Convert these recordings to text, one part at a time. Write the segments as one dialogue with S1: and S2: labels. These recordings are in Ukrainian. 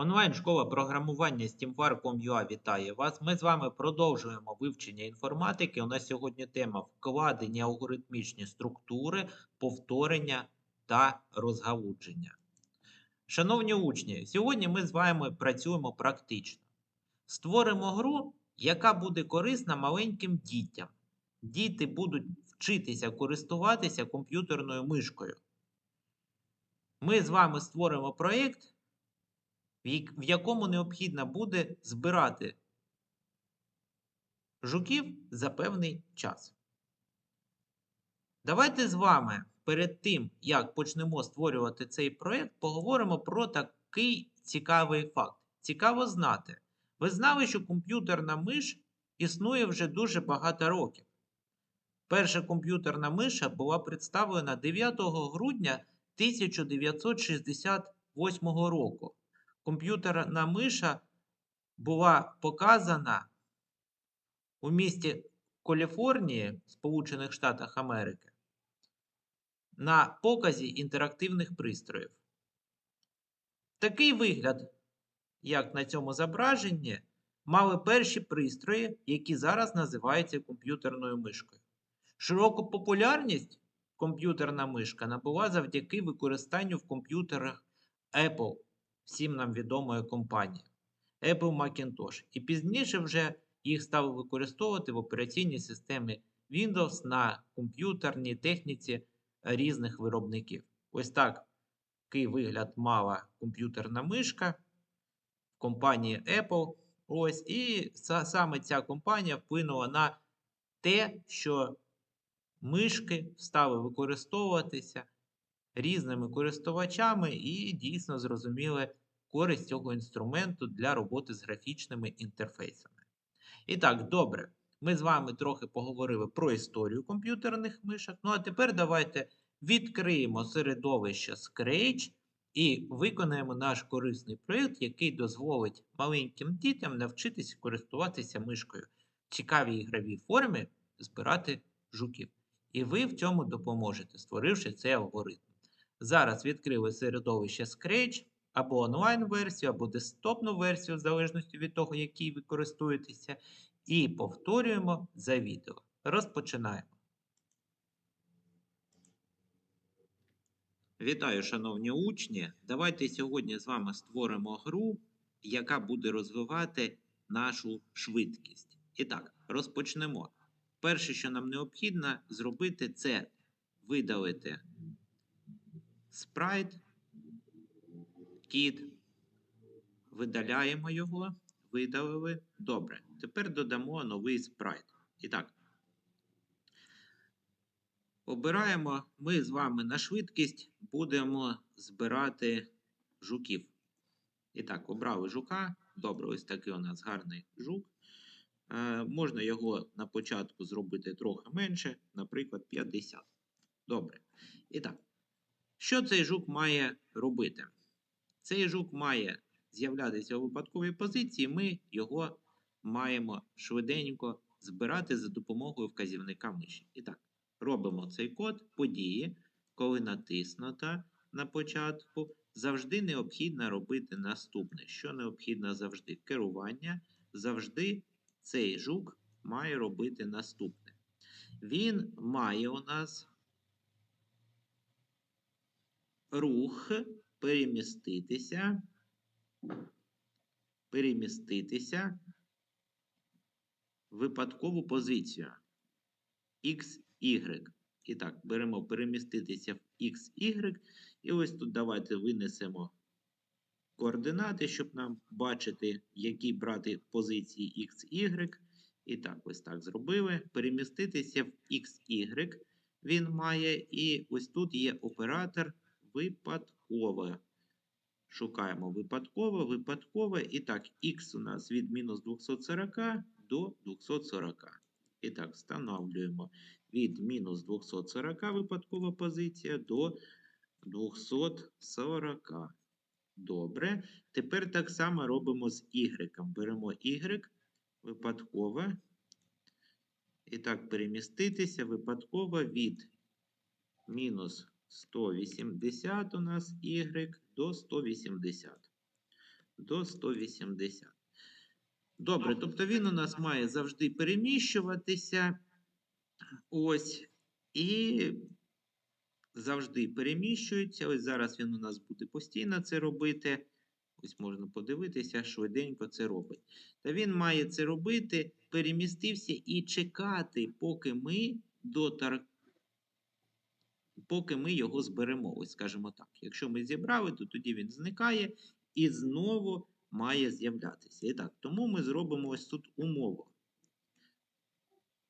S1: Онлайн-школа програмування SteamWar.com.ua вітає вас. Ми з вами продовжуємо вивчення інформатики. У нас сьогодні тема вкладення алгоритмічні структури, повторення та розгалудження. Шановні учні, сьогодні ми з вами працюємо практично. Створимо гру, яка буде корисна маленьким дітям. Діти будуть вчитися користуватися комп'ютерною мишкою. Ми з вами створимо проєкт, в якому необхідно буде збирати жуків за певний час. Давайте з вами перед тим, як почнемо створювати цей проєкт, поговоримо про такий цікавий факт. Цікаво знати. Ви знали, що комп'ютерна миш існує вже дуже багато років. Перша комп'ютерна миша була представлена 9 грудня 1968 року. Комп'ютерна миша була показана у місті Каліфорнії, Сполучених Штатах Америки, на показі інтерактивних пристроїв. Такий вигляд, як на цьому зображенні, мали перші пристрої, які зараз називаються комп'ютерною мишкою. Широку популярність комп'ютерна мишка набула завдяки використанню в комп'ютерах Apple, всім нам відомої компанії, Apple Macintosh. І пізніше вже їх стали використовувати в операційній системі Windows на комп'ютерній техніці різних виробників. Ось так такий вигляд мала комп'ютерна мишка в компанії Apple. Ось, і саме ця компанія вплинула на те, що мишки стали використовуватися різними користувачами і дійсно зрозуміли користь цього інструменту для роботи з графічними інтерфейсами. І так, добре, ми з вами трохи поговорили про історію комп'ютерних мишок. Ну а тепер давайте відкриємо середовище Scratch і виконаємо наш корисний проєкт, який дозволить маленьким дітям навчитися користуватися мишкою в цікавій ігровій формі збирати жуків. І ви в цьому допоможете, створивши цей алгоритм. Зараз відкрили середовище Scratch або онлайн-версію, або десктопну версію, в залежності від того, який ви користуєтеся, і повторюємо за відео. Розпочинаємо. Вітаю, шановні учні! Давайте сьогодні з вами створимо гру, яка буде розвивати нашу швидкість. І так, розпочнемо. Перше, що нам необхідно зробити, це видалити спрайт, кіт. Видаляємо його, видалили. Добре. Тепер додамо новий спрайт. І так. Обираємо ми з вами на швидкість, будемо збирати жуків. І так, обрали жука. Добре, ось такий у нас гарний жук. Е, можна його на початку зробити трохи менше, наприклад, 50. Добре. І так, що цей жук має робити? Цей жук має з'являтися у випадковій позиції, ми його маємо швиденько збирати за допомогою вказівника миші. І так, робимо цей код події, коли натиснута на початку. Завжди необхідно робити наступне. Що необхідно завжди? Керування. Завжди цей жук має робити наступне. Він має у нас рух переміститися, переміститися в випадкову позицію X, Y. І так, беремо переміститися в X, Y. І ось тут давайте винесемо координати, щоб нам бачити, які брати позиції X, Y. І так, ось так зробили. Переміститися в X, Y він має. І ось тут є оператор випадкове. Шукаємо випадково, випадкове. І так, Х у нас від мінус 240 до 240. І так, встановлюємо від мінус 240 випадкова позиція до 240. Добре. Тепер так само робимо з Y. Беремо Y випадково. І так, переміститися випадково від мінус 180 у нас Y до 180. до 180. Добре, тобто він у нас має завжди переміщуватися. Ось. І завжди переміщується. Ось зараз він у нас буде постійно це робити. Ось можна подивитися, швиденько це робить. Та він має це робити, перемістився і чекати, поки ми дотар... поки ми його зберемо. Ось скажімо так. Якщо ми зібрали, то тоді він зникає і знову має з'являтися. І так, тому ми зробимо ось тут умову.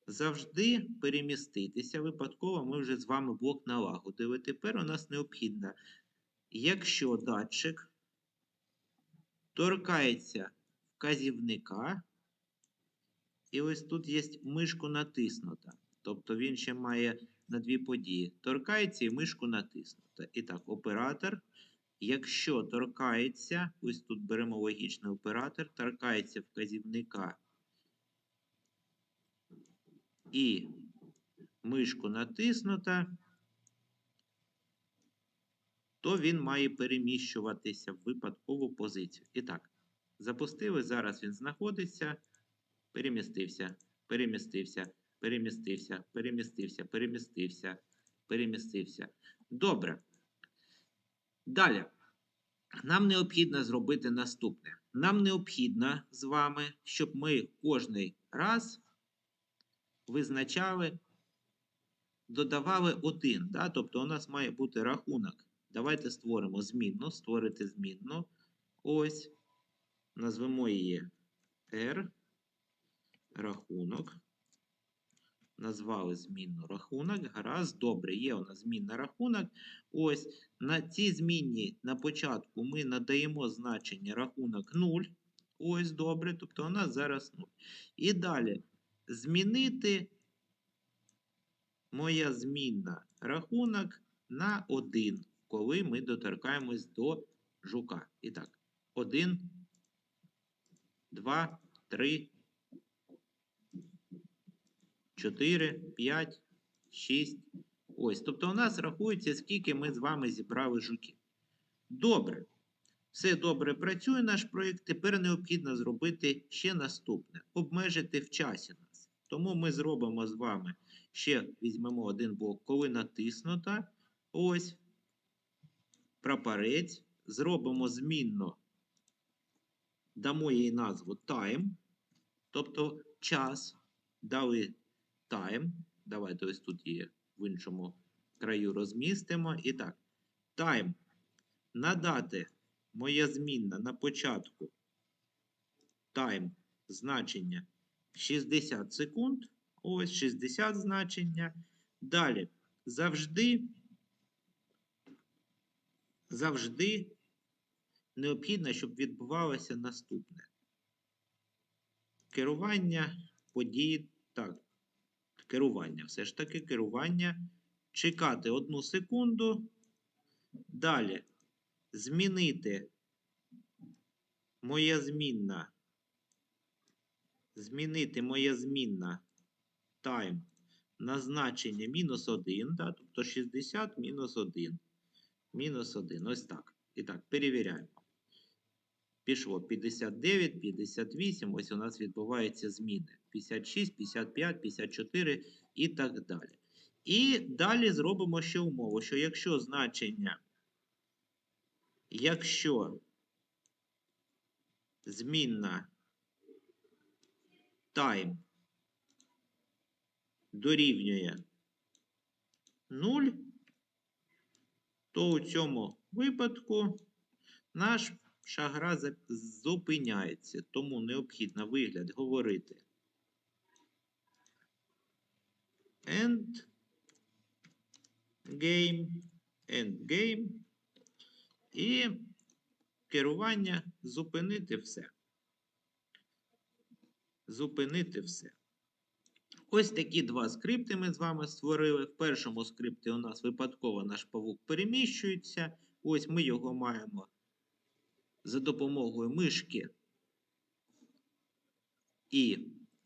S1: Завжди переміститися. Випадково ми вже з вами блок налагодили. Тепер у нас необхідно, якщо датчик торкається вказівника, і ось тут є мишку натиснута. Тобто він ще має на дві події. Торкається і мишку натиснута. І так, оператор. Якщо торкається, ось тут беремо логічний оператор, торкається вказівника і мишку натиснута, то він має переміщуватися в випадкову позицію. І так, запустили, зараз він знаходиться, перемістився, перемістився, перемістився, перемістився, перемістився, перемістився. Добре. Далі. Нам необхідно зробити наступне. Нам необхідно з вами, щоб ми кожний раз визначали, додавали один. Да? Тобто у нас має бути рахунок. Давайте створимо змінну, створити змінну. Ось. Назвемо її R. Рахунок. Назвали змінну рахунок. Гаразд, добре, є у нас змінна рахунок. Ось на цій змінні на початку ми надаємо значення рахунок 0. Ось добре, тобто у нас зараз 0. І далі змінити моя змінна рахунок на 1, коли ми доторкаємось до жука. І так, 1, 2, 3, 4, 5, 6. Ось. Тобто у нас рахується, скільки ми з вами зібрали жуків. Добре. Все добре працює наш проєкт. Тепер необхідно зробити ще наступне: обмежити в часі нас. Тому ми зробимо з вами ще візьмемо один блок, коли натиснуто. Ось прапорець. Зробимо змінно, дамо їй назву time. Тобто час. Дали time. Давайте ось тут її в іншому краю розмістимо. І так, time. Надати моя змінна на початку time значення 60 секунд. Ось 60 значення. Далі завжди, завжди необхідно, щоб відбувалося наступне. Керування події. Так, керування. Все ж таки керування. Чекати одну секунду. Далі змінити моя змінна. Змінити моя змінна time на значення мінус 1, да, тобто 60 мінус 1. Мінус 1. Ось так. І так, перевіряємо. Пішло 59, 58. Ось у нас відбуваються зміни. 56, 55, 54 і так далі. І далі зробимо ще умову, що якщо значення, якщо змінна time дорівнює 0, то у цьому випадку наша гра зупиняється. Тому необхідно вигляд говорити end game, end game і керування зупинити все. Зупинити все. Ось такі два скрипти ми з вами створили. В першому скрипті у нас випадково наш павук переміщується. Ось ми його маємо за допомогою мишки і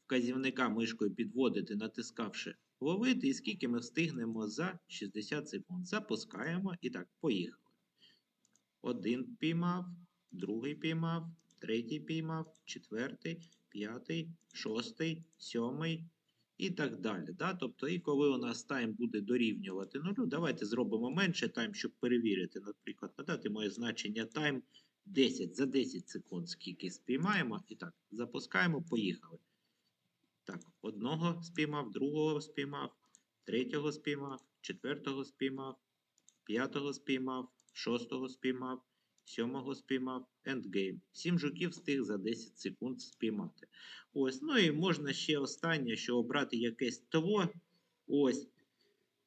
S1: вказівника мишкою підводити, натискавши ловити, і скільки ми встигнемо за 60 секунд. Запускаємо і так, поїхали. Один піймав, другий піймав, третій піймав, четвертий, п'ятий, шостий, сьомий і так далі. Да? Тобто, і коли у нас тайм буде дорівнювати нулю, давайте зробимо менше тайм, щоб перевірити, наприклад, надати моє значення тайм 10 за 10 секунд, скільки спіймаємо. І так, запускаємо, поїхали. Так, одного спіймав, другого спіймав, третього спіймав, четвертого спіймав, п'ятого спіймав, шостого спіймав, сьомого спіймав, ендгейм. Сім жуків встиг за 10 секунд спіймати. Ось, ну і можна ще останнє, що обрати якесь ТВО. Ось,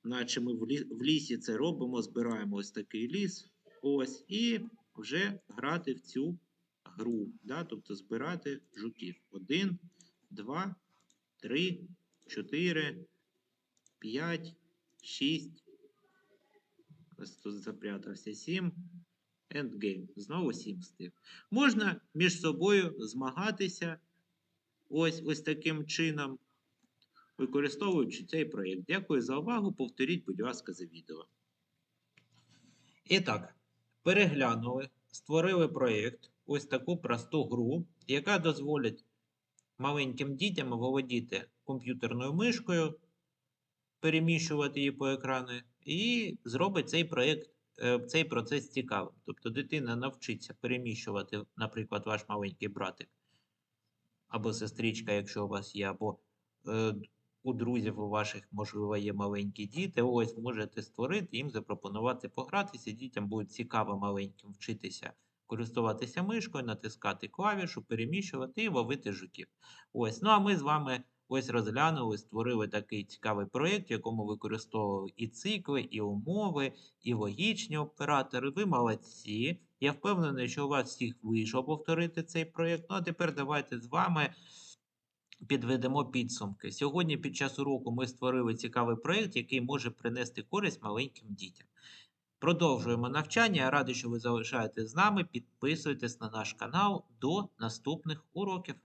S1: наче ми в лісі це робимо, збираємо ось такий ліс. Ось, і вже грати в цю гру. Да? Тобто збирати жуків. Один, два, три, чотири, п'ять, шість. Ось тут запрятався 7. Endgame. Знову 7 встиг. Можна між собою змагатися ось, ось таким чином, використовуючи цей проєкт. Дякую за увагу. Повторіть, будь ласка, за відео. І так, переглянули, створили проєкт, ось таку просту гру, яка дозволить маленьким дітям володіти комп'ютерною мишкою, переміщувати її по екрану, і зробить цей проєкт, е, цей процес цікавим. Тобто дитина навчиться переміщувати, наприклад, ваш маленький братик або сестричка, якщо у вас є, або е, у друзів у ваших, можливо, є маленькі діти. Ось можете створити, їм запропонувати погратися. Дітям буде цікаво маленьким вчитися користуватися мишкою, натискати клавішу, переміщувати і ловити жуків. Ось, ну а ми з вами ось розглянули, створили такий цікавий проєкт, в якому використовували і цикли, і умови, і логічні оператори. Ви молодці. Я впевнений, що у вас всіх вийшло повторити цей проєкт. Ну а тепер давайте з вами підведемо підсумки. Сьогодні під час уроку ми створили цікавий проєкт, який може принести користь маленьким дітям. Продовжуємо навчання. Я радий, що ви залишаєтесь з нами. Підписуйтесь на наш канал до наступних уроків.